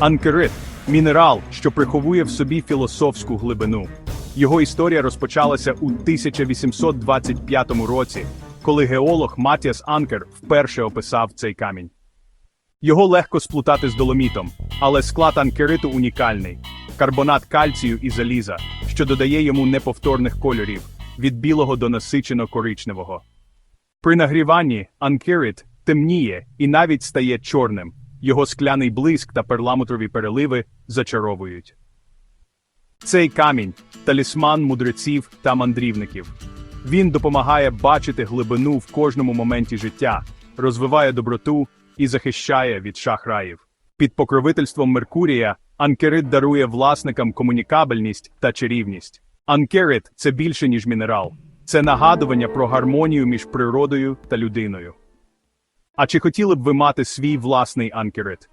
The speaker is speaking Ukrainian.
Анкерит мінерал, що приховує в собі філософську глибину. Його історія розпочалася у 1825 році, коли геолог Матіас Анкер вперше описав цей камінь. Його легко сплутати з доломітом, але склад анкериту унікальний карбонат кальцію і заліза, що додає йому неповторних кольорів від білого до насичено коричневого. При нагріванні анкерит темніє і навіть стає чорним. Його скляний блиск та перламутрові переливи зачаровують. Цей камінь талісман мудреців та мандрівників. Він допомагає бачити глибину в кожному моменті життя, розвиває доброту і захищає від шахраїв. Під покровительством Меркурія анкерит дарує власникам комунікабельність та чарівність. Анкерит це більше, ніж мінерал, це нагадування про гармонію між природою та людиною. А чи хотіли б ви мати свій власний анкерит?